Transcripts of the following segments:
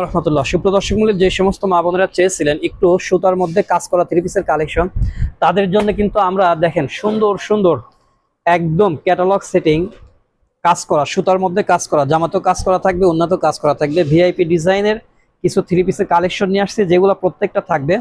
রহমতুল্লাহ। সুপ্রদর্শক মূল্যে যে সমস্ত মা বোনেরা চেয়েছিলেন একটু সুতার মধ্যে কাজ করা থ্রি পিসের কালেকশন তাদের জন্য কিন্তু আমরা দেখেন সুন্দর সুন্দর, একদম ক্যাটালগ সেটিং কাজ করা, সুতার মধ্যে কাজ করা, জামাতেও কাজ করা থাকবে উন্নত কাজ করা থাকবে ভিআইপি ডিজাইনের কিছু থ্রি পিসের কালেকশন নিয়ে আসছে, যেগুলো প্রত্যেকটা থাকবে,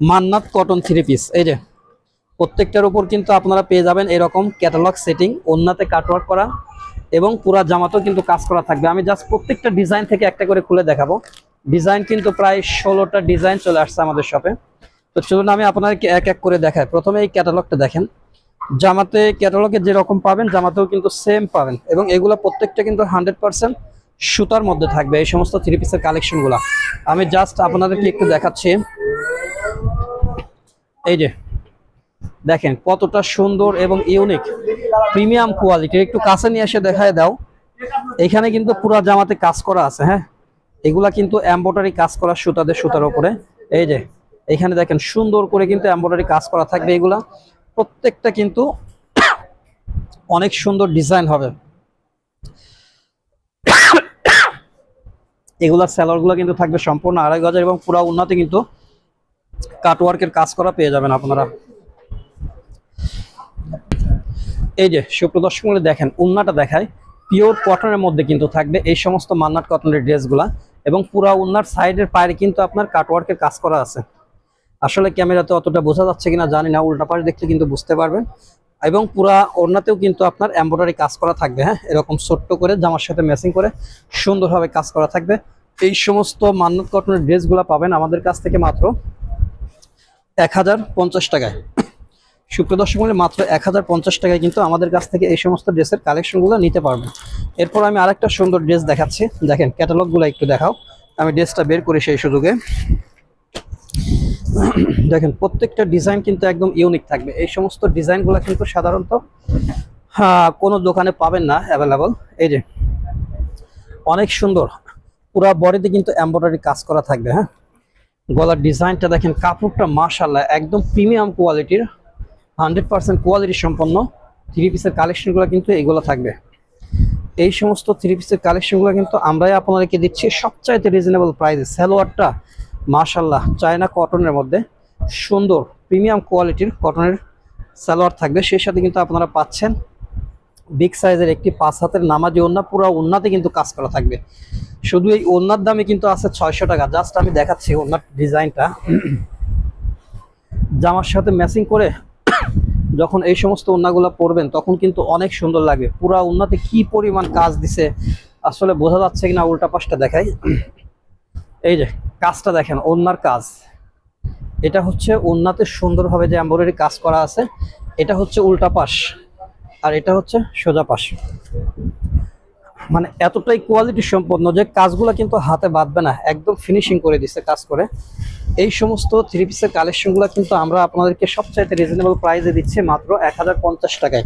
মান্নাত কটন থ্রি পিস এই যে, প্রত্যেকটার উপর কিন্তু আপনারা পেয়ে যাবেন এরকম ক্যাটালগ সেটিং ওন্নাতে কাটওয়ার্ক করা এবং পুরা জামাতেও কিন্তু কাজ করা থাকবে। আমি জাস্ট প্রত্যেকটা ডিজাইন থেকে একটা করে খুলে দেখাবো। ডিজাইন কিন্তু প্রায় ষোলোটা ডিজাইন চলে আসছে আমাদের শপে তো চলুন, আমি আপনাদেরকে এক এক করে দেখাই। প্রথমে এই ক্যাটালগটা দেখেন। জামাতে ক্যাটালগে যেরকম পাবেন, জামাতেও কিন্তু সেম পাবেন এবং এগুলো প্রত্যেকটা কিন্তু হান্ড্রেড পার্সেন্ট সুতার মধ্যে থাকবে এই সমস্ত থ্রি পিসের কালেকশনগুলো আমি জাস্ট আপনাদেরকে একটু দেখাচ্ছি। এই যে, দেখেন কতটা সুন্দর এবং ইউনিক প্রিমিয়াম কোয়ালিটি একটু কাছে নিয়ে এসে দেখায় দাও। এখানে কিন্তু পুরো জামাতে কাজ করা আছে হ্যাঁ? এগুলা কিন্তু এম্ব্রয়ডারি কাজ করা সুতাদের, সুতার উপরে। এই যে, এখানে দেখেন সুন্দর করে কিন্তু এম্ব্রয়ডারি কাজ করা থাকবে এগুলা। প্রত্যেকটা কিন্তু অনেক সুন্দর ডিজাইন হবে। এগুলা এগুলার স্যালোয়ারগুলো কিন্তু থাকবে সম্পূর্ণ আড়াই গজার এবং পুরো উন্নতি কিন্তু কাটওয়ার্কের কাজ করা পেয়ে যাবেন আপনারা। এই যে সুপ্রদর্শক মূল্যে দেখেন, উন্নাটা দেখায়, পিওর কটনের মধ্যে কিন্তু থাকবে এই সমস্ত মান্নাট কটনের ড্রেসগুলা এবং পুরা উন্নার সাইডের পায়ে কিন্তু আপনার কাটওয়ার্কের কাজ করা আছে। আসলে ক্যামেরাতে অতটা বোঝা যাচ্ছে কিনা জানি না, উল্টা পাশে দেখলে কিন্তু বুঝতে পারবেন। এবং পুরা ওড়নাতেও কিন্তু আপনার এম্ব্রয়ডারি কাজ করা থাকবে হ্যাঁ? এরকম ছোট্ট করে, জামার সাথে ম্যাচিং করে সুন্দরভাবে কাজ করা থাকবে। এই সমস্ত মান্নাত কটনের ড্রেসগুলো পাবেন আমাদের কাছ থেকে মাত্র এক পঞ্চাশ সুপ্রদর্শক মূল্যে মাত্র এক হাজার পঞ্চাশ টাকায় কিন্তু আমাদের কাছ থেকে এই সমস্ত ড্রেসের কালেকশনগুলো নিতে পারবেন এরপর আমি আরেকটা সুন্দর ড্রেস দেখাচ্ছি। দেখেন ক্যাটালগুলো একটু দেখাও। আমি ড্রেসটা বের করি সেই সুযোগে। দেখেন, প্রত্যেকটা ডিজাইন কিন্তু একদম ইউনিক থাকবে। এই সমস্ত ডিজাইনগুলো কিন্তু সাধারণত কোনো দোকানে পাবেন না অ্যাভেলেবল এই যে, অনেক সুন্দর। পুরা বডিতে কিন্তু এমব্রয়ডারি কাজ করা থাকবে হ্যাঁ? গলার ডিজাইনটা দেখেন, কাপড়টা মাশাল্লাহ একদম প্রিমিয়াম কোয়ালিটির হান্ড্রেড পার্সেন্ট কোয়ালিটি সম্পন্ন থ্রি পিসের কালেকশনগুলো কিন্তু এগুলো থাকবে। এই সমস্ত থ্রি পিসের কালেকশনগুলো কিন্তু আমরাই আপনাদেরকে দিচ্ছি। সবচাইতে রিজনেবল প্রাইসে সালোয়ারটা মাশাল্লাহ চায়না কটনের মধ্যে সুন্দর প্রিমিয়াম কোয়ালিটির কটনের সালোয়ার থাকবে। সেই সাথে কিন্তু আপনারা পাচ্ছেন বিগ সাইজের একটি পাঁচ হাতের নামাজি ওন্না পুরো ওন্নাতে কিন্তু কাজ করা থাকবে। শুধু এই ওন্নার দামে কিন্তু আছে ছয়শো টাকা। জাস্ট আমি দেখাচ্ছি ওন্নার ডিজাইনটা। জামার সাথে ম্যাচিং করে যখন এই সমস্ত ওন্নাগুলো পরবেন তখন কিন্তু অনেক সুন্দর লাগে পুরা ওন্নাতে কি পরিমাণ কাজ দিছে, আসলে বোঝা যাচ্ছে কিনা উল্টা পাশটা দেখাই। এই যে, কাজটা দেখেন, ওন্নার কাজ। এটা হচ্ছে ওন্নাতে সুন্দরভাবে যে এম্ব্রয়ডারি কাজ করা আছে, এটা হচ্ছে উল্টা পাশ, আর এটা হচ্ছে সোজা পাশ। মানে এতটাই কোয়ালিটি সম্পন্ন যে কাজগুলো কিন্তু হাতে বাঁধবে না, একদম ফিনিশিং করে দিচ্ছে কাজ করে। এই সমস্ত থ্রি পিসের কালেকশনগুলো কিন্তু আমরা আপনাদেরকে সবচাইতে রিজনেবল প্রাইসে দিচ্ছি মাত্র এক হাজার পঞ্চাশ টাকায়।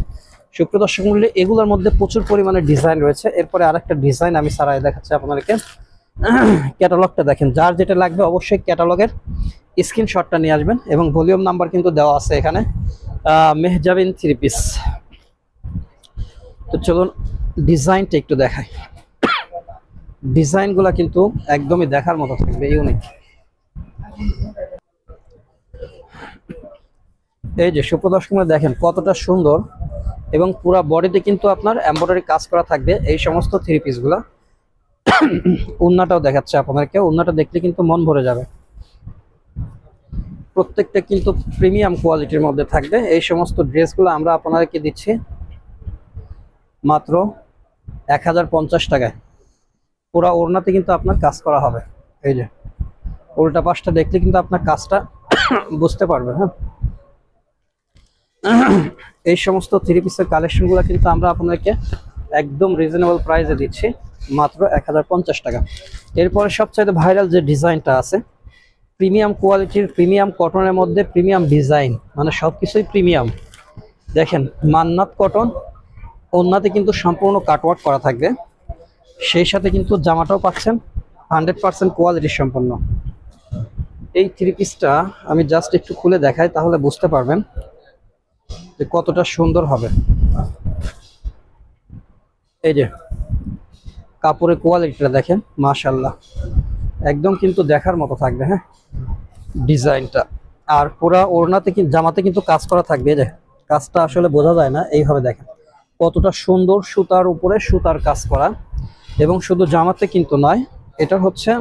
সুপ্রিয় দর্শক মূল্যে এগুলোর মধ্যে প্রচুর পরিমাণে ডিজাইন রয়েছে। এরপরে আরেকটা ডিজাইন আমি সারাই দেখাচ্ছি আপনাদেরকে। ক্যাটালগটা দেখেন, যার যেটা লাগবে অবশ্যই ক্যাটালগের স্ক্রিনশটটা নিয়ে আসবেন এবং ভলিউম নাম্বার কিন্তু দেওয়া আছে এখানে। মেহজাবিন থ্রি পিস তো চলুন ডিজাইনটা একটু দেখাই। ডিজাইনগুলো কিন্তু একদমই দেখার মতো থাকবে ইউনিক এই যে সুপ্রদর্শকরা দেখেন, কতটা সুন্দর। এবং পুরা বডিতে কিন্তু আপনার এমব্রয়ডারি কাজ করা থাকবে, এই সমস্ত থ্রি পিসগুলা উন্নাটাও দেখাচ্ছে আপনাদেরকে, উন্নাটা দেখলে কিন্তু মন ভরে যাবে। প্রত্যেকটা কিন্তু প্রিমিয়াম কোয়ালিটির মধ্যে থাকবে। এই সমস্ত ড্রেসগুলো আমরা আপনাদেরকে দিচ্ছি। মাত্র এক হাজার পঞ্চাশ টাকায়। পুরা ওড়নাতে কিন্তু আপনার কাজ করা হবে। এই যে, উল্টা পাশটা দেখলে কিন্তু আপনার কাজটা বুঝতে পারবে হ্যাঁ। এই সমস্ত থ্রি পিসের কালেকশনগুলো কিন্তু আমরা আপনাদেরকে একদম রিজনেবল প্রাইসে দিচ্ছি, মাত্র এক হাজার পঞ্চাশ টাকা। এরপরে সবচাইতে ভাইরাল যে ডিজাইনটা আছে প্রিমিয়াম কোয়ালিটির প্রিমিয়াম কটনের মধ্যে প্রিমিয়াম ডিজাইন মানে সব কিছুই প্রিমিয়াম দেখেন, মান্নাত কটন ওন্নাতে কিন্তু সম্পূর্ণ কাটওয়ার্ক করা থাকবে। সেই সাথে কিন্তু জামাটাও পাচ্ছেন হান্ড্রেড পার্সেন্ট কোয়ালিটি সম্পন্ন। এই থ্রি পিসটা আমি জাস্ট একটু খুলে দেখাই, তাহলে বুঝতে পারবেন যে কতটা সুন্দর হবে। এই যে, কাপড়ের কোয়ালিটিটা দেখেন মাশাল্লাহ একদম কিন্তু দেখার মতো থাকবে হ্যাঁ? ডিজাইনটা। আর পুরা ওড়নাতে কিন্তু জামাতে কিন্তু কাজ করা থাকবে যে, কাজটা আসলে বোঝা যায় না, এইভাবে দেখেন। কতটা সুন্দর সুতার উপরে সুতার কাজ করা। এবং শুধু জামাতে কিন্তু নয় এটা হচ্ছে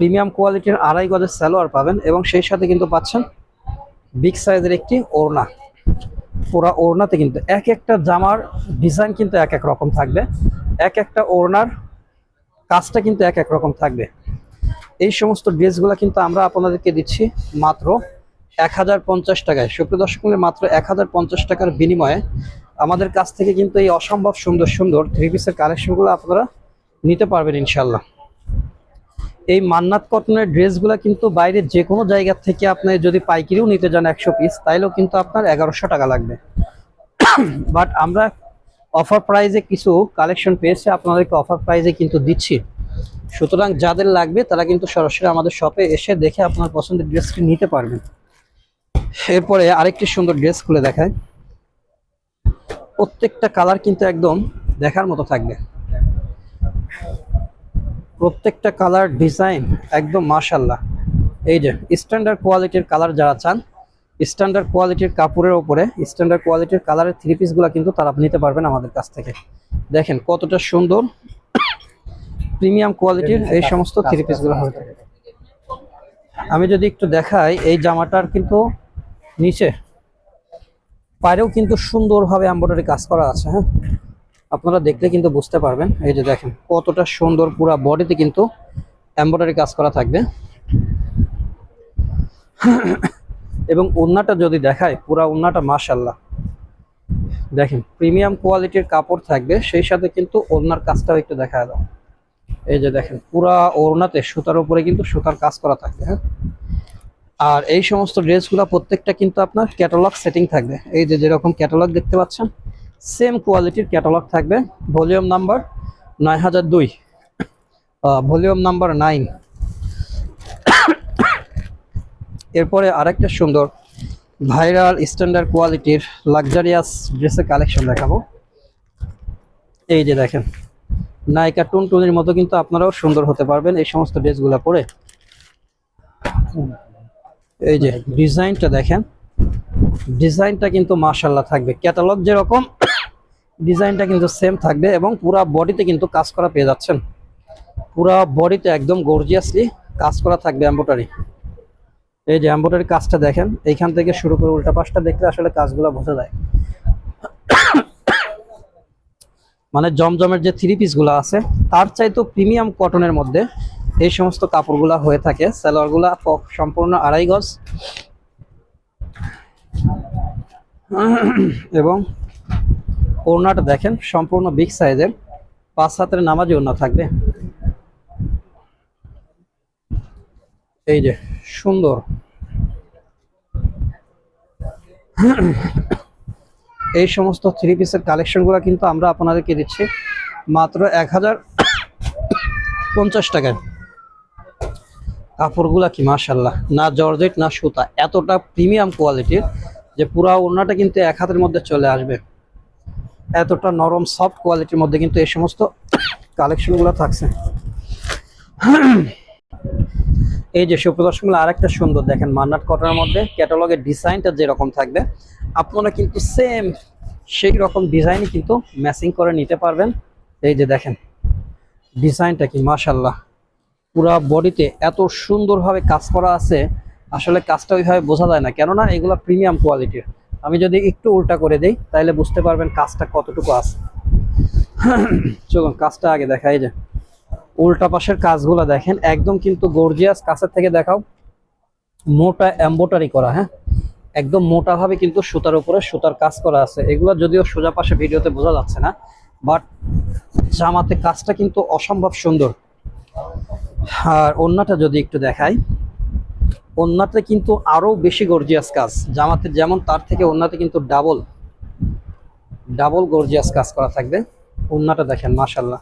প্রিমিয়াম কোয়ালিটির আড়াই গজের সালোয়ার পাবেন এবং সেই সাথে কিন্তু পাচ্ছেন বিগ সাইজের একটি ওড়না। পুরা ওড়নাতে কিন্তু এক একটা জামার ডিজাইন কিন্তু এক এক রকম থাকবে। এক একটা ওড়নার কাজটা কিন্তু এক এক রকম থাকবে। এই সমস্ত ড্রেসগুলো কিন্তু আমরা আপনাদেরকে দিচ্ছি মাত্র এক হাজার পঞ্চাশ টাকায়। সুপ্রিয় দর্শক মাত্র এক হাজার পঞ্চাশ টাকার বিনিময়ে আমাদের কাছ থেকে কিন্তু এই অসম্ভব সুন্দর সুন্দর থ্রি পিসের কালেকশনগুলো আপনারা নিতে পারবেন ইনশাল্লাহ এই মান্নাত কটনের ড্রেসগুলো কিন্তু বাইরে যে কোনো জায়গা থেকে আপনি যদি পাইকারিও নিতে যান একশো পিস তাইলেও কিন্তু আপনার এগারোশো টাকা লাগবে। বাট আমরা অফার প্রাইজে কিছু কালেকশন পেয়েছে, আপনাদেরকে অফার প্রাইজে কিন্তু দিচ্ছি। সুতরাং যাদের লাগবে তারা কিন্তু সরাসরি আমাদের শপে এসে দেখে আপনার পছন্দের ড্রেসটি নিতে পারবেন। এরপরে আরেকটি সুন্দর ড্রেস খুলে দেখায় প্রত্যেকটা কালার কিন্তু একদম দেখার মতো থাকবে। প্রত্যেকটা কালার ডিজাইন একদম মাশাল্লাহ এই যে স্ট্যান্ডার্ড কোয়ালিটির কালার যারা চান স্ট্যান্ডার্ড কোয়ালিটির কাপড়ের ওপরে স্ট্যান্ডার্ড কোয়ালিটির কালারের থ্রি পিসগুলো কিন্তু তারা নিতে পারবেন আমাদের কাছ থেকে। দেখেন কতটা সুন্দর প্রিমিয়াম কোয়ালিটির এই সমস্ত থ্রি পিসগুলো হয়ে থাকে। আমি যদি একটু দেখাই, এই জামাটার কিন্তু নিচে পায়েও কিন্তু সুন্দরভাবে এমব্রয়ডারি কাজ করা আছে হ্যাঁ? আপনারা দেখলে কিন্তু বুঝতে পারবেন। এই যে দেখেন, কতটা সুন্দর পুরো বডিতে কিন্তু এমব্রয়ডারি কাজ করা থাকবে। এবং ওড়নাটা যদি দেখায় পুরো ওড়নাটা মাশাল্লাহ দেখেন প্রিমিয়াম কোয়ালিটির কাপড় থাকবে, সেই সাথে কিন্তু ওড়নার কাজটাও একটু দেখা দাও। এই যে দেখেন, পুরা ওড়নাতে সুতার উপরে কিন্তু সুতার কাজ করা থাকবে হ্যাঁ? আর এই সমস্ত ড্রেসগুলো প্রত্যেকটা কিন্তু আপনার ক্যাটালগ সেটিং থাকবে। এই যে যেরকম ক্যাটালগ দেখতে পাচ্ছেন সেম কোয়ালিটির ক্যাটালগ থাকবে। ভলিউম নাম্বার নয় হাজার দুই ভলিউম নাম্বার নাইন এরপরে আরেকটা সুন্দর ভাইরাল স্ট্যান্ডার্ড কোয়ালিটির লাক্সারিয়াস ড্রেসের কালেকশন দেখাবো। এই যে দেখেন নায়িকা টুনটুনির মতো কিন্তু আপনারাও সুন্দর হতে পারবেন এই সমস্ত ড্রেসগুলো পরে। এই যে ডিজাইনটা দেখেন। ডিজাইনটা কিন্তু মাশাল্লাহ থাকবে। ক্যাটালগ যেরকম ডিজাইনটা কিন্তু সেম থাকবে এবং পুরা বডিতে কিন্তু কাজ করা পেয়ে যাচ্ছেন। পুরা বডিতে একদম গর্জিয়াসলি কাজ করা থাকবে এম্বোটারি এই যে এম্বোটারি কাজটা দেখেন এইখান থেকে শুরু করে উল্টা পাশটা দেখলে আসলে কাজগুলো বোঝা যায়। মানে জমজমের যে থ্রি পিসগুলো আছে তার চাইতো প্রিমিয়াম কটনের মধ্যে এই সমস্ত কাপড়গুলা হয়ে থাকে। সালোয়ারগুলা সম্পূর্ণ আড়াই গজ। এবং ওড়নাটা দেখেন, সম্পূর্ণ বিগ সাইজের পাঁচ হাতের নামাজি ওড়না থাকবে। এই যে, সুন্দর। এই সমস্ত থ্রি পিসের কালেকশনগুলো কিন্তু আমরা আপনাদেরকে দিচ্ছি মাত্র এক হাজার পঞ্চাশ টাকায়। কাপড়গুলা কি মাশাল্লাহ না জর্জেট, না সুতা, এতটা প্রিমিয়াম কোয়ালিটির যে পুরা ওড়নাটা কিন্তু এক হাতের মধ্যে চলে আসবে। এতটা নরম, সফট কোয়ালিটির মধ্যে কিন্তু এই সমস্ত কালেকশনগুলো থাকছে। এই যে সুপ্রদর্শনগুলো আরেকটা সুন্দর, দেখেন মান্নাট কটনের মধ্যে ক্যাটালগের ডিজাইনটা যেরকম থাকবে, আপনারা কিন্তু সেম সেই রকম ডিজাইনই কিন্তু ম্যাচিং করে নিতে পারবেন। এই যে দেখেন, ডিজাইনটা কি মাশাল্লাহ পুরা বডিতে এত সুন্দরভাবে কাজ করা আছে, আসলে কাজটা ওইভাবে বোঝা যায় না। কেননা এগুলো প্রিমিয়াম কোয়ালিটির আমি যদি একটু উল্টা করে দেই তাহলে বুঝতে পারবেন কাজটা কতটুকু আছে। চলুন, কাজটা আগে দেখা এই যে। উল্টা পাশের কাজগুলো দেখেন, একদম কিন্তু গর্জিয়াস কাছের থেকে দেখাও। মোটা এম্বোটারি করা হ্যাঁ? একদম মোটাভাবে কিন্তু সুতার উপরে সুতার কাজ করা আছে। এগুলো যদিও সোজা পাশে ভিডিওতে বোঝা যাচ্ছে না, বাট জামাতে কাজটা কিন্তু অসম্ভব সুন্দর। আর ওন্নাটা যদি একটু দেখাই ওন্নাতে কিন্তু আরও বেশি গর্জিয়াস কাজ। জামাতে যেমন তার থেকে অন্যতে কিন্তু ডাবল ডাবল গর্জিয়াস কাজ করা থাকবে। ওন্নাটা দেখেন মাশাল্লাহ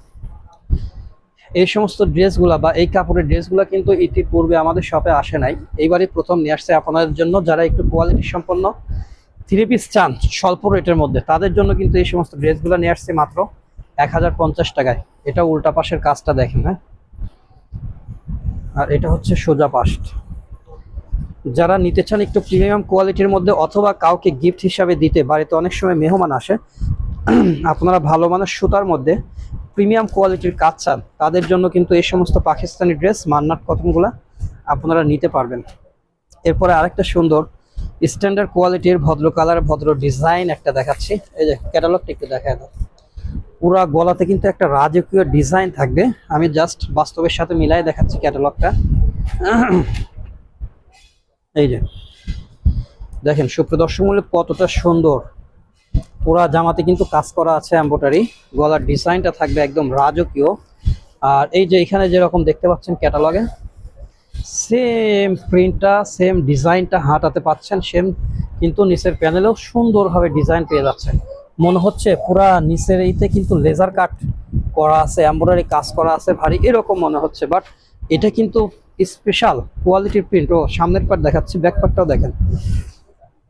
এই সমস্ত ড্রেসগুলা বা এই কাপড়ের ড্রেসগুলা কিন্তু ইতিপূর্বে আমাদের শপে আসে নাই। এইবারই প্রথম নিয়ে আসছে আপনাদের জন্য, যারা একটু কোয়ালিটি সম্পন্ন থ্রি পিস চান স্বল্প রেটের মধ্যে, তাদের জন্য কিন্তু এই সমস্ত ড্রেসগুলো নিয়ে আসছে মাত্র এক হাজার পঞ্চাশ টাকায়। এটা উল্টা পাশের কাজটা দেখেন হ্যাঁ? আর এটা হচ্ছে সোজা পাস্ট। যারা নিতে চান একটু প্রিমিয়াম কোয়ালিটির মধ্যে অথবা কাউকে গিফট হিসাবে দিতে, বাড়িতে অনেক সময় মেহমান আসে, আপনারা ভালো মানের সুতার মধ্যে প্রিমিয়াম কোয়ালিটির কাজ চান, তাদের জন্য কিন্তু এই সমস্ত পাকিস্তানি ড্রেস, মান্নাট কটনগুলা আপনারা নিতে পারবেন। এরপরে আরেকটা সুন্দর স্ট্যান্ডার্ড কোয়ালিটির ভদ্র কালার ভদ্র ডিজাইন একটা দেখাচ্ছি। এই যে ক্যাটালগটা একটু দেখায় দাও। পুরা গলাতে কিন্তু একটা রাজকীয় ডিজাইন থাকবে। আমি জাস্ট বাস্তবের সাথে মিলাই দেখাচ্ছি ক্যাটালগটা এই যে, দেখেন সুপ্রদর্শক মূল্য কতটা সুন্দর। পুরা জামাতে কিন্তু কাজ করা আছে এম্বোটারি গলার ডিজাইনটা থাকবে একদম রাজকীয়। আর এই যে এখানে যেরকম দেখতে পাচ্ছেন ক্যাটালগে সেম প্রিন্টটা সেম ডিজাইনটা হাঁটাতে পাচ্ছেন সেম কিন্তু নিচের প্যানেলেও সুন্দরভাবে ডিজাইন পেয়ে যাচ্ছে মনে হচ্ছে পুরা নিচের এইতে কিন্তু লেজার কাট করা আছে এম্ব্রয়ডারি কাজ করা আছে, ভারী এরকম মনে হচ্ছে। বাট এটা কিন্তু স্পেশাল কোয়ালিটির প্রিন্ট ও, সামনের পার্ট দেখাচ্ছি ব্যাক পার্টটাও দেখেন।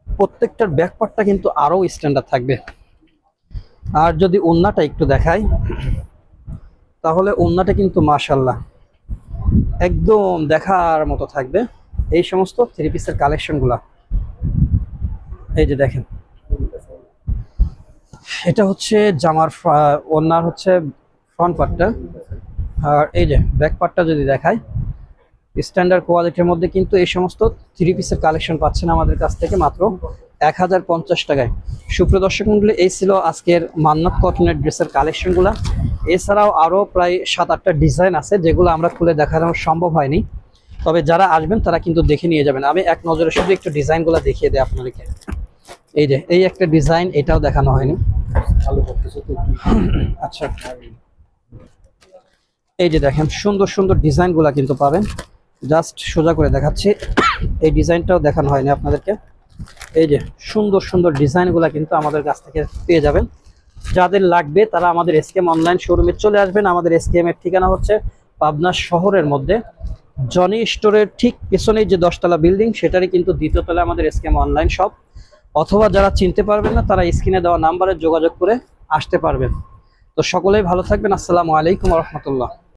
প্রত্যেকটার ব্যাক পার্টটা কিন্তু আরও স্ট্যান্ডার্ড থাকবে। আর যদি ওন্নাটা একটু দেখাই, তাহলে ওন্নাটা কিন্তু মাশাল্লাহ একদম দেখার মতো থাকবে। এই সমস্ত থ্রি পিসের কালেকশনগুলা এই যে দেখেন এটা হচ্ছে জামার ওড়নার হচ্ছে ফ্রন্ট পার্টটা আর এই যে ব্যাক পার্টটা যদি দেখায় স্ট্যান্ডার্ড কোয়ালিটির মধ্যে কিন্তু এই সমস্ত থ্রি পিসের কালেকশন পাচ্ছেন আমাদের কাছ থেকে মাত্র এক হাজার পঞ্চাশ টাকায়। সুপ্রিয় দর্শক মন্ডলী, এই ছিল আজকের মান্নাত কটনের ড্রেসের কালেকশনগুলো এছাড়াও আরও প্রায় সাত আটটা ডিজাইন আছে যেগুলো আমরা খুলে দেখানো সম্ভব হয়নি। তবে যারা আসবেন তারা কিন্তু দেখে নিয়ে যাবেন। আমি এক নজরে শুধু একটু ডিজাইনগুলো দেখিয়ে দিই আপনাদেরকে। এই যে এই একটা ডিজাইন এটাও দেখানো হয়নি। আচ্ছা। এই যে দেখেন সুন্দর সুন্দর ডিজাইনগুলো কিন্তু পাবেন। জাস্ট সোজা করে দেখাচ্ছি। এই ডিজাইনটাও দেখানো হয়নি আপনাদেরকে। এই যে সুন্দর সুন্দর ডিজাইনগুলো কিন্তু আমাদের কাছ থেকে পেয়ে যাবেন। যাদের লাগবে তারা আমাদের এসকেএম অনলাইন শোরুমে চলে আসবেন। আমাদের এসকেএম এর ঠিকানা হচ্ছে পাবনা শহরের মধ্যে। জনি স্টোরের ঠিক পেছনেই যে দশতলা বিল্ডিং সেটারই কিন্তু দ্বিতীয় তলায় আমাদের এসকেএম অনলাইন শপ অথবা যারা চিনতে পারবেন না, তারা স্ক্রিনে দেওয়া নাম্বারে যোগাযোগ করে আসতে পারবেন। তো সকলেই ভালো থাকবেন। আসসালামু আলাইকুম রহমতুল্লাহ।